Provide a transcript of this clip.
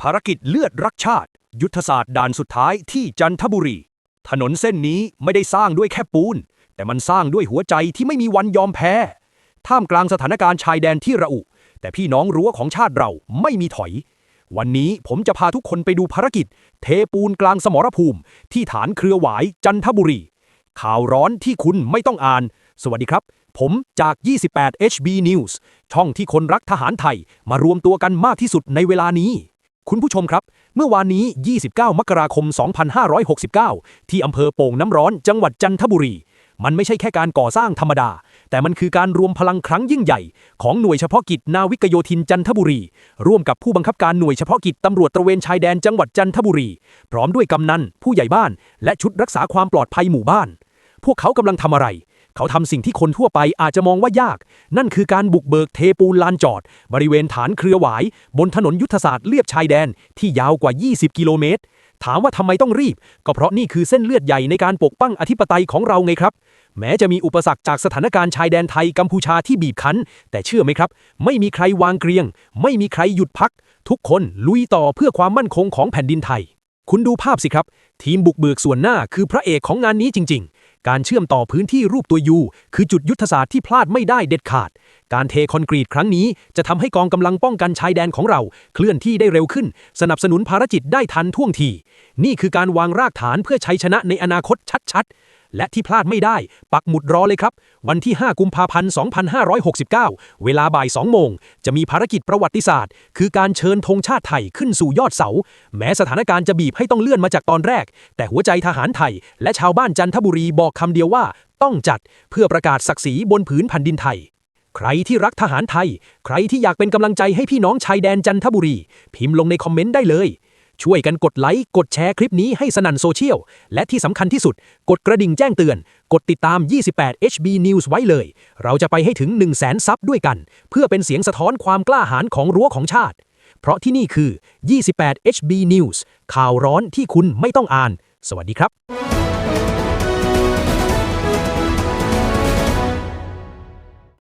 ภารกิจเลือดรักชาติ ยุทธศาสตร์ด่านสุดท้ายที่จันทบุรี ถนนเส้นนี้ไม่ได้สร้างด้วยแค่ปูน แต่มันสร้างด้วยหัวใจที่ไม่มีวันยอมแพ้ ท่ามกลางสถานการณ์ชายแดนที่ระอุ แต่พี่น้องรั้วของชาติเราไม่มีถอย วันนี้ผมจะพาทุกคนไปดูภารกิจ เทปูนกลางสมรภูมิ ที่ฐานเครือหวายจันทบุรี ข่าวร้อนที่คุณไม่ต้องอ่าน สวัสดีครับ ผมจาก 28 HB News ช่องที่คนรักทหารไทยมารวมตัวกันมากที่สุดในเวลานี้ คุณผู้ชมครับ เมื่อวานนี้ 29 มกราคม 2569 ที่อำเภอโป่งน้ำร้อนจังหวัดจันทบุรี มันไม่ใช่แค่การก่อสร้างธรรมดา แต่มันคือการรวมพลังครั้งยิ่งใหญ่ ของหน่วยเฉพาะกิจนาวิกโยธินจันทบุรี ร่วมกับผู้บังคับการหน่วยเฉพาะกิจตำรวจตระเวนชายแดนจังหวัดจันทบุรี พร้อมด้วยกำนันผู้ใหญ่บ้าน และชุดรักษาความปลอดภัยหมู่บ้าน พวกเขากำลังทำอะไร เขาทำสิ่งที่คนทั่วไปอาจจะมองว่ายาก นั่นคือการบุกเบิกเทปูนลานจอด บริเวณฐานเครือหวาย บนถนนยุทธศาสตร์เลียบชายแดนที่ยาวกว่า 20 กิโลเมตร ถามว่าทำไมต้องรีบ ก็เพราะนี่คือเส้นเลือดใหญ่ในการปกป้องอธิปไตยของเราไงครับ แม้จะมีอุปสรรคจากสถานการณ์ชายแดนไทยกัมพูชาที่บีบคั้น แต่เชื่อไหมครับ ไม่มีใครวางเกรียง ไม่มีใครหยุดพัก ทุกคนลุยต่อเพื่อความมั่นคงของแผ่นดินไทย คุณดูภาพสิครับ ทีมบุกเบิกส่วนหน้าคือพระเอกของงานนี้จริง ๆ การเชื่อมต่อพื้นที่รูปตัวยูคือจุดยุทธศาสตร์ที่พลาดไม่ได้เด็ดขาด การเทคอนกรีตครั้งนี้จะทำให้กองกำลังป้องกันชายแดนของเรา เคลื่อนที่ได้เร็วขึ้น สนับสนุนภารกิจได้ทันท่วงที นี่คือการวางรากฐานเพื่อชัยชนะในอนาคตชัดๆ และที่พลาดไม่ได้ ปักหมุดรอเลยครับ วันที่ 5 กุมภาพันธ์ 2569 เวลาบ่าย 2 โมง จะมีภารกิจประวัติศาสตร์ คือการเชิญธงชาติไทยขึ้นสู่ยอดเสา แม้สถานการณ์จะบีบให้ต้องเลื่อนมาจากตอนแรก แต่หัวใจทหารไทย และชาวบ้านจันทบุรีบอกคำเดียวว่า ต้องจัดเพื่อประกาศศักดิ์ศรีบนผืนแผ่นดินไทยใครที่รักทหารไทย ใครที่อยากเป็นกำลังใจให้พี่น้องชายแดนจันทบุรี พิมพ์ลงในคอมเมนต์ได้เลย ช่วยกันกดไลค์ กดแชร์คลิปนี้ให้สนั่นโซเชียล และที่สำคัญที่สุด กดกระดิ่งแจ้งเตือน กดติดตาม 28 HB News ไว้เลย เราจะไปให้ถึง 1 0 0 0 0แสนซับด้วยกัน เพื่อเป็นเสียงสะท้อนความกล้าหาญของรั้วของชาติ เพราะที่นี่คือ 28 HB News ข่าวร้อนที่คุณไม่ต้องอ่าน สวัสดีครับ